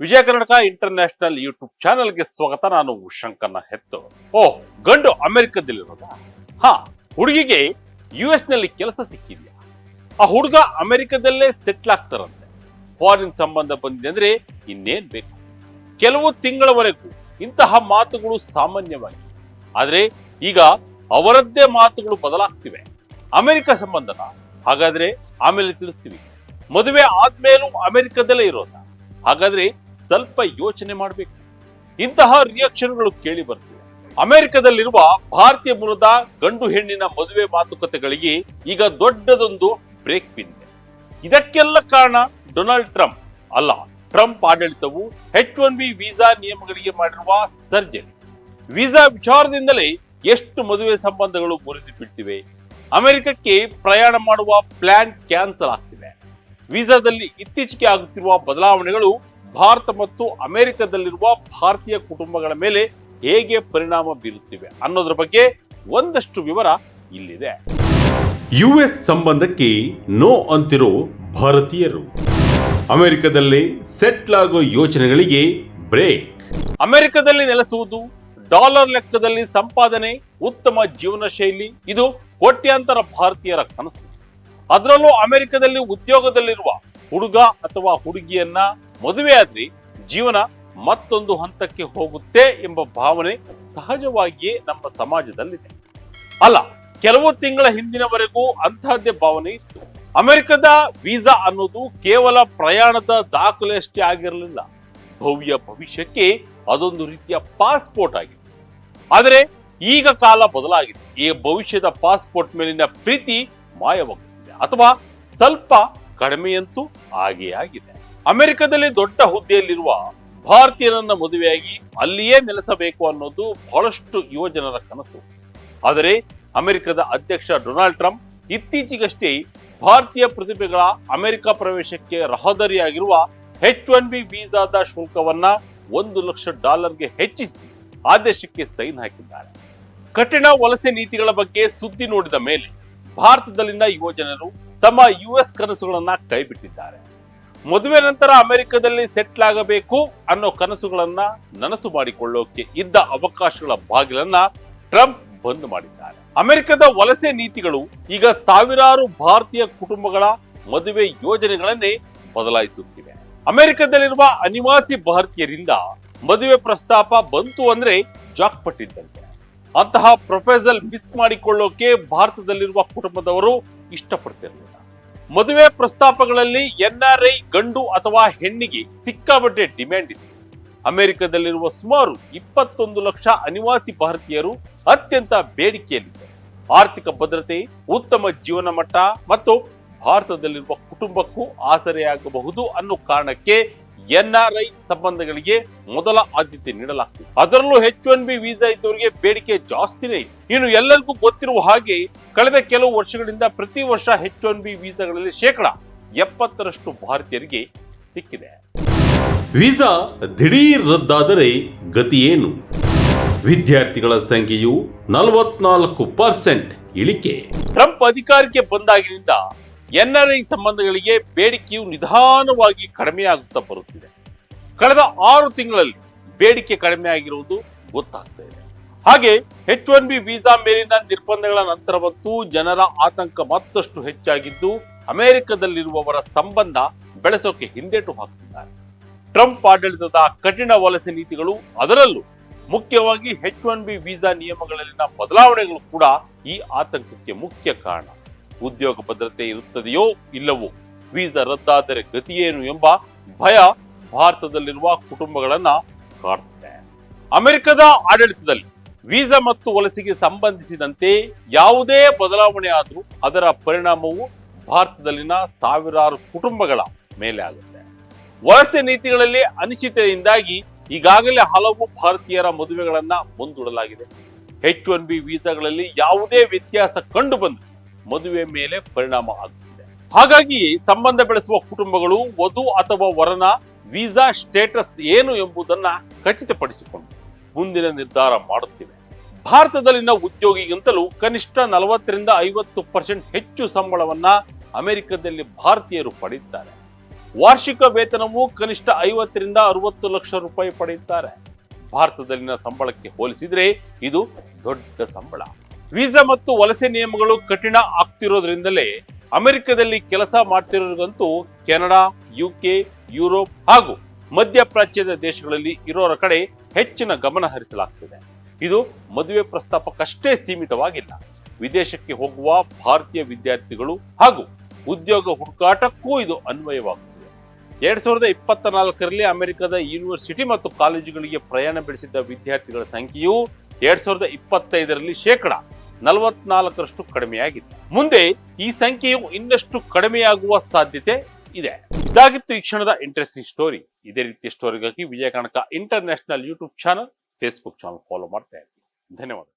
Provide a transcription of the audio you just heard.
Vijaya Karnataka international YouTube ಚಾನೆಲ್ಗೆ ಸ್ವಾಗತ. ನಾನು ಶಂಕರ್ನ ಹೆತ್ತು. ಓಹ್, ಗಂಡು ಅಮೆರಿಕದಲ್ಲಿರೋದ? ಹಾ, ಹುಡುಗಿಗೆ ಯು ಎಸ್ನಲ್ಲಿ ಕೆಲಸ ಸಿಕ್ಕಿದ್ಯಾ? ಆ ಹುಡುಗ ಅಮೆರಿಕದಲ್ಲೇ ಸೆಟ್ಲ್ ಆಗ್ತಾರಂತೆ. ಫಾರಿನ್ ಸಂಬಂಧ ಬಂದಿದೆ ಅಂದ್ರೆ ಇನ್ನೇನ್ ಬೇಕು? ಕೆಲವು ತಿಂಗಳವರೆಗೂ ಇಂತಹ ಮಾತುಗಳು ಸಾಮಾನ್ಯವಾಗಿ. ಆದ್ರೆ ಈಗ ಅವರದ್ದೇ ಮಾತುಗಳು ಬದಲಾಗ್ತಿವೆ. ಅಮೆರಿಕ ಸಂಬಂಧನ, ಹಾಗಾದ್ರೆ ಆಮೇಲೆ ತಿಳಿಸ್ತೀವಿ. ಮದುವೆ ಆದ್ಮೇಲೂ ಅಮೆರಿಕದಲ್ಲೇ ಇರೋದ? ಹಾಗಾದ್ರೆ ಸ್ವಲ್ಪ ಯೋಚನೆ ಮಾಡಬೇಕು. ಇಂತಹ ರಿಯಾಕ್ಷನ್ಗಳು ಕೇಳಿ ಬರ್ತಿವೆ ಅಮೆರಿಕದಲ್ಲಿರುವ ಭಾರತೀಯ ಮೂಲದ ಗಂಡು ಹೆಣ್ಣಿನ ಮದುವೆ ಮಾತುಕತೆಗಳಿಗೆ ಈಗ ದೊಡ್ಡದೊಂದು ಬ್ರೇಕ್ ಪಿನ್ ಇದಕ್ಕೆಲ್ಲ ಕಾರಣ ಡೊನಾಲ್ಡ್ ಟ್ರಂಪ್ ಅಲ್ಲ ಟ್ರಂಪ್ ಆಡಳಿತವು ಹೆಚ್ ಒನ್ ಬಿ ವೀಸಾ ನಿಯಮಗಳಿಗೆ ಮಾಡಿರುವ ಸರ್ಜರಿ ವೀಸಾ ವಿಚಾರದಿಂದಲೇ ಎಷ್ಟು ಮದುವೆ ಸಂಬಂಧಗಳು ಮುರಿದು ಬಿಟ್ಟಿವೆ ಅಮೆರಿಕಕ್ಕೆ ಪ್ರಯಾಣ ಮಾಡುವ ಪ್ಲಾನ್ ಕ್ಯಾನ್ಸಲ್ ಆಗ್ತಿದೆ. ವೀಸಾದಲ್ಲಿ ಇತ್ತೀಚೆಗೆ ಆಗುತ್ತಿರುವ ಬದಲಾವಣೆಗಳು ಭಾರತ ಮತ್ತು ಅಮೆರಿಕದಲ್ಲಿರುವ ಭಾರತೀಯ ಕುಟುಂಬಗಳ ಮೇಲೆ ಹೇಗೆ ಪರಿಣಾಮ ಬೀರುತ್ತಿವೆ ಅನ್ನೋದ್ರ ಬಗ್ಗೆ ಒಂದಷ್ಟು ವಿವರ ಇಲ್ಲಿದೆ. ಯುಎಸ್ ಸಂಬಂಧಕ್ಕೆ ನೋ ಅಂತಿರೋ ಭಾರತೀಯರು. ಅಮೆರಿಕದಲ್ಲಿ ಸೆಟ್ಲ್ ಆಗೋ ಯೋಚನೆಗಳಿಗೆ ಬ್ರೇಕ್. ಅಮೆರಿಕದಲ್ಲಿ ನೆಲೆಸುವುದು ಡಾಲರ್ ಲೆಕ್ಕದಲ್ಲಿ ಸಂಪಾದನೆ ಉತ್ತಮ ಜೀವನ ಶೈಲಿ ಇದು ಕೋಟ್ಯಾಂತರ ಭಾರತೀಯರ ಕನಸು. ಅದರಲ್ಲೂ ಅಮೆರಿಕದಲ್ಲಿ ಉದ್ಯೋಗದಲ್ಲಿರುವ ಹುಡುಗ ಅಥವಾ ಹುಡುಗಿಯನ್ನ ಮದುವೆಯಾದ್ರೆ ಜೀವನ ಮತ್ತೊಂದು ಹಂತಕ್ಕೆ ಹೋಗುತ್ತೆ ಎಂಬ ಭಾವನೆ ಸಹಜವಾಗಿಯೇ ನಮ್ಮ ಸಮಾಜದಲ್ಲಿದೆ. ಅಲ್ಲ, ಕೆಲವು ತಿಂಗಳ ಹಿಂದಿನವರೆಗೂ ಅಂತಹದ್ದೇ ಭಾವನೆ ಇತ್ತು. ಅಮೆರಿಕದ ವೀಸಾ ಅನ್ನೋದು ಕೇವಲ ಪ್ರಯಾಣದ ದಾಖಲೆಯಷ್ಟೇ ಆಗಿರಲಿಲ್ಲ. ಭವ್ಯ ಭವಿಷ್ಯಕ್ಕೆ ಅದೊಂದು ರೀತಿಯ ಪಾಸ್ಪೋರ್ಟ್ ಆಗಿದೆ. ಆದರೆ ಈಗ ಕಾಲ ಬದಲಾಗಿದೆ. ಈ ಭವಿಷ್ಯದ ಪಾಸ್ಪೋರ್ಟ್ ಮೇಲಿನ ಪ್ರೀತಿ ಮಾಯವಾಗುತ್ತಿದೆ ಅಥವಾ ಸ್ವಲ್ಪ ಕಡಿಮೆಯಂತೂ ಆಗೇ ಆಗಿದೆ. ಅಮೆರಿಕದಲ್ಲಿ ದೊಡ್ಡ ಹುದ್ದೆಯಲ್ಲಿರುವ ಭಾರತೀಯರನ್ನ ಮದುವೆಯಾಗಿ ಅಲ್ಲಿಯೇ ನೆಲೆಸಬೇಕು ಅನ್ನೋದು ಬಹಳಷ್ಟು ಯುವಜನರ ಕನಸು. ಆದರೆ ಅಮೆರಿಕದ ಅಧ್ಯಕ್ಷ ಡೊನಾಲ್ಡ್ ಟ್ರಂಪ್ ಇತ್ತೀಚೆಗಷ್ಟೇ ಭಾರತೀಯ ಪ್ರತಿಭೆಗಳ ಅಮೆರಿಕ ಪ್ರವೇಶಕ್ಕೆ ರಹದಾರಿಯಾಗಿರುವ ಹೆಚ್ ಒನ್ ಬಿ ವೀಸಾದ ಶುಲ್ಕವನ್ನ ಒಂದು ಲಕ್ಷ ಡಾಲರ್ಗೆ ಹೆಚ್ಚಿಸಿ ಆದೇಶಕ್ಕೆ ಸೈನ್ ಹಾಕಿದ್ದಾರೆ. ಕಠಿಣ ವಲಸೆ ನೀತಿಗಳ ಬಗ್ಗೆ ಸುದ್ದಿ ನೋಡಿದ ಮೇಲೆ ಭಾರತದಲ್ಲಿನ ಯುವಜನರು ತಮ್ಮ ಯು ಎಸ್ ಕನಸುಗಳನ್ನ ಕೈಬಿಟ್ಟಿದ್ದಾರೆ. ಮದುವೆ ನಂತರ ಅಮೆರಿಕದಲ್ಲಿ ಸೆಟ್ಲ್ ಆಗಬೇಕು ಅನ್ನೋ ಕನಸುಗಳನ್ನ ನನಸು ಮಾಡಿಕೊಳ್ಳೋಕೆ ಇದ್ದ ಅವಕಾಶಗಳ ಬಾಗಿಲನ್ನ ಟ್ರಂಪ್ ಬಂದ್ ಮಾಡಿದ್ದಾರೆ. ಅಮೆರಿಕದ ವಲಸೆ ನೀತಿಗಳು ಈಗ ಸಾವಿರಾರು ಭಾರತೀಯ ಕುಟುಂಬಗಳ ಮದುವೆ ಯೋಜನೆಗಳನ್ನೇ ಬದಲಾಯಿಸುತ್ತಿವೆ. ಅಮೆರಿಕದಲ್ಲಿರುವ ಅನಿವಾಸಿ ಭಾರತೀಯರಿಂದ ಮದುವೆ ಪ್ರಸ್ತಾಪ ಬಂತು ಅಂದ್ರೆ ಜಾಕ್ ಪಟ್ಟಿದ್ದಂತೆ ಅಂತಹ ಪ್ರೊಫೆಸಲ್ ಮಿಸ್ ಮಾಡಿಕೊಳ್ಳೋಕೆ ಭಾರತದಲ್ಲಿರುವ ಕುಟುಂಬದವರು ಇಷ್ಟಪಡ್ತಿರಲಿಲ್ಲ. ಮದುವೆ ಪ್ರಸ್ತಾಪಗಳಲ್ಲಿ ಎನ್ಆರ್ಐ ಗಂಡು ಅಥವಾ ಹೆಣ್ಣಿಗೆ ಸಿಕ್ಕಾಪಟ್ಟೆ ಡಿಮ್ಯಾಂಡ್ ಇದೆ. ಅಮೆರಿಕದಲ್ಲಿರುವ ಸುಮಾರು ಇಪ್ಪತ್ತೊಂದು ಲಕ್ಷ ಅನಿವಾಸಿ ಭಾರತೀಯರು ಅತ್ಯಂತ ಬೇಡಿಕೆಯಲ್ಲಿದೆ ಆರ್ಥಿಕ ಭದ್ರತೆ, ಉತ್ತಮ ಜೀವನ ಮಟ್ಟ ಮತ್ತು ಭಾರತದಲ್ಲಿರುವ ಕುಟುಂಬಕ್ಕೂ ಆಸರೆಯಾಗಬಹುದು ಅನ್ನೋ ಕಾರಣಕ್ಕೆ ಎನ್ಆರ್ಐ ಸಂಬಂಧಗಳಿಗೆ ಮೊದಲ ಆದ್ಯತೆ ನೀಡಲಾಗ್ತದೆ. ಅದರಲ್ಲೂ ಹೆಚ್ ಒನ್ ಬಿ ವೀಸಾ ಇದ್ದವರಿಗೆ ಬೇಡಿಕೆ ಜಾಸ್ತಿನೇ ಇದೆ. ಇನ್ನು ಎಲ್ಲರಿಗೂ ಗೊತ್ತಿರುವ ಹಾಗೆ ಕಳೆದ ಕೆಲವು ವರ್ಷಗಳಿಂದ ಪ್ರತಿ ವರ್ಷ ಹೆಚ್ ಒನ್ ಬಿ ವೀಸಾಗಳಲ್ಲಿ ಶೇಕಡ ಎಪ್ಪತ್ತರಷ್ಟು ಭಾರತೀಯರಿಗೆ ಸಿಕ್ಕಿದೆ. ವೀಸಾ ದಿಢೀರ್ ರದ್ದಾದರೆ ಗತಿಯೇನು? ವಿದ್ಯಾರ್ಥಿಗಳ ಸಂಖ್ಯೆಯು ನಲವತ್ನಾಲ್ಕು ಪರ್ಸೆಂಟ್ ಇಳಿಕೆ. ಟ್ರಂಪ್ ಅಧಿಕಾರಕ್ಕೆ ಬಂದಾಗಿನಿಂದ ಎನ್ಆರ್ಐ ಸಂಬಂಧಗಳಿಗೆ ಬೇಡಿಕೆಯು ನಿಧಾನವಾಗಿ ಕಡಿಮೆಯಾಗುತ್ತಾ ಬರುತ್ತಿದೆ. ಕಳೆದ ಆರು ತಿಂಗಳಲ್ಲಿ ಬೇಡಿಕೆ ಕಡಿಮೆ ಆಗಿರುವುದು ಗೊತ್ತಾಗ್ತಾ ಇದೆ. ಹಾಗೆ ಹೆಚ್ ಒನ್ ಬಿ ವೀಸಾ ಮೇಲಿನ ನಿರ್ಬಂಧಗಳ ನಂತರವಂತೂ ಜನರ ಆತಂಕ ಮತ್ತಷ್ಟು ಹೆಚ್ಚಾಗಿದ್ದು ಅಮೆರಿಕದಲ್ಲಿರುವವರ ಸಂಬಂಧ ಬೆಳೆಸೋಕೆ ಹಿಂದೇಟು ಹಾಕುತ್ತಿದ್ದಾರೆ. ಟ್ರಂಪ್ ಆಡಳಿತದ ಕಠಿಣ ವಲಸೆ ನೀತಿಗಳು ಅದರಲ್ಲೂ ಮುಖ್ಯವಾಗಿ ಹೆಚ್ ಒನ್ ಬಿ ವೀಸಾ ನಿಯಮಗಳಲ್ಲಿನ ಬದಲಾವಣೆಗಳು ಕೂಡ ಈ ಆತಂಕಕ್ಕೆ ಮುಖ್ಯ ಕಾರಣ. ಉದ್ಯೋಗ ಭದ್ರತೆ ಇರುತ್ತದೆಯೋ ಇಲ್ಲವೋ, ವೀಸಾ ರದ್ದಾದರೆ ಗತಿಯೇನು ಎಂಬ ಭಯ ಭಾರತದಲ್ಲಿರುವ ಕುಟುಂಬಗಳನ್ನ ಕಾಡುತ್ತೆ ಅಮೆರಿಕದ ಆಡಳಿತದಲ್ಲಿ ವೀಸಾ ಮತ್ತು ವಲಸೆಗೆ ಸಂಬಂಧಿಸಿದಂತೆ ಯಾವುದೇ ಬದಲಾವಣೆ ಆದರೂ ಅದರ ಪರಿಣಾಮವು ಭಾರತದಲ್ಲಿನ ಸಾವಿರಾರು ಕುಟುಂಬಗಳ ಮೇಲೆ ಆಗುತ್ತೆ. ವಲಸೆ ನೀತಿಗಳಲ್ಲಿ ಅನಿಶ್ಚಿತೆಯಿಂದಾಗಿ ಈಗಾಗಲೇ ಹಲವು ಭಾರತೀಯರ ಮದುವೆಗಳನ್ನ ಮುಂದೂಡಲಾಗಿದೆ. ಎಚ್ ಒನ್ ಬಿ ವೀಸಾಗಳಲ್ಲಿ ಯಾವುದೇ ವ್ಯತ್ಯಾಸ ಕಂಡು ಬಂದು ಮದುವೆ ಮೇಲೆ ಪರಿಣಾಮ ಆಗುತ್ತಿದೆ ಹಾಗಾಗಿ ಸಂಬಂಧ ಬೆಳೆಸುವ ಕುಟುಂಬಗಳು ವಧು ಅಥವಾ ವರನ ವೀಸಾ ಸ್ಟೇಟಸ್ ಏನು ಎಂಬುದನ್ನ ಖಚಿತಪಡಿಸಿಕೊಂಡು ಮುಂದಿನ ನಿರ್ಧಾರ ಮಾಡುತ್ತಿವೆ. ಭಾರತದಲ್ಲಿನ ಉದ್ಯೋಗಿಗಿಂತಲೂ ಕನಿಷ್ಠ ನಲವತ್ತರಿಂದ ಐವತ್ತು ಪರ್ಸೆಂಟ್ ಹೆಚ್ಚು ಸಂಬಳವನ್ನ ಅಮೆರಿಕದಲ್ಲಿ ಭಾರತೀಯರು ಪಡೆಯುತ್ತಾರೆ. ವಾರ್ಷಿಕ ವೇತನವು ಕನಿಷ್ಠ ಐವತ್ತರಿಂದ ಅರವತ್ತು ಲಕ್ಷ ರೂಪಾಯಿ ಪಡೆಯುತ್ತಾರೆ. ಭಾರತದಲ್ಲಿನ ಸಂಬಳಕ್ಕೆ ಹೋಲಿಸಿದರೆ ಇದು ದೊಡ್ಡ ಸಂಬಳ. ವೀಸಾ ಮತ್ತು ವಲಸೆ ನಿಯಮಗಳು ಕಠಿಣ ಆಗ್ತಿರೋದ್ರಿಂದಲೇ ಅಮೆರಿಕದಲ್ಲಿ ಕೆಲಸ ಮಾಡ್ತಿರೋರಿಗಂತೂ ಕೆನಡಾ, ಯುಕೆ, ಯುರೋಪ್ ಹಾಗೂ ಮಧ್ಯಪ್ರಾಚ್ಯದ ದೇಶಗಳಲ್ಲಿ ಇರೋರ ಕಡೆ ಹೆಚ್ಚಿನ ಗಮನ ಹರಿಸಲಾಗ್ತಿದೆ. ಇದು ಮದುವೆ ಪ್ರಸ್ತಾಪಕ್ಕಷ್ಟೇ ಸೀಮಿತವಾಗಿಲ್ಲ. ವಿದೇಶಕ್ಕೆ ಹೋಗುವ ಭಾರತೀಯ ವಿದ್ಯಾರ್ಥಿಗಳು ಹಾಗೂ ಉದ್ಯೋಗ ಹುಡುಕಾಟಕ್ಕೂ ಇದು ಅನ್ವಯವಾಗುತ್ತದೆ. ಎರಡ್ ಸಾವಿರದ ಇಪ್ಪತ್ತ ನಾಲ್ಕರಲ್ಲಿ ಅಮೆರಿಕದ ಯೂನಿವರ್ಸಿಟಿ ಮತ್ತು ಕಾಲೇಜುಗಳಿಗೆ ಪ್ರಯಾಣ ಬೆಳೆಸಿದ್ದ ವಿದ್ಯಾರ್ಥಿಗಳ ಸಂಖ್ಯೆಯು ಎರಡ್ ಸಾವಿರದ ಇಪ್ಪತ್ತೈದರಲ್ಲಿ ಶೇಕಡ ನಲವತ್ನಾಲ್ಕರಷ್ಟು ಕಡಿಮೆಯಾಗಿತ್ತು ಮುಂದೆ ಈ ಸಂಖ್ಯೆಯು ಇನ್ನಷ್ಟು ಕಡಿಮೆಯಾಗುವ ಸಾಧ್ಯತೆ ಇದೆ. ಇದಾಗಿತ್ತು ಈ ಕ್ಷಣದ ಇಂಟ್ರೆಸ್ಟಿಂಗ್ ಸ್ಟೋರಿ ಇದೇ ರೀತಿಯ ಸ್ಟೋರಿಗಾಗಿ Vijaya Karnataka international YouTube channel Facebook channel follow ಮಾಡ್ತಾ ಇರ್ತೀನಿ ಧನ್ಯವಾದ.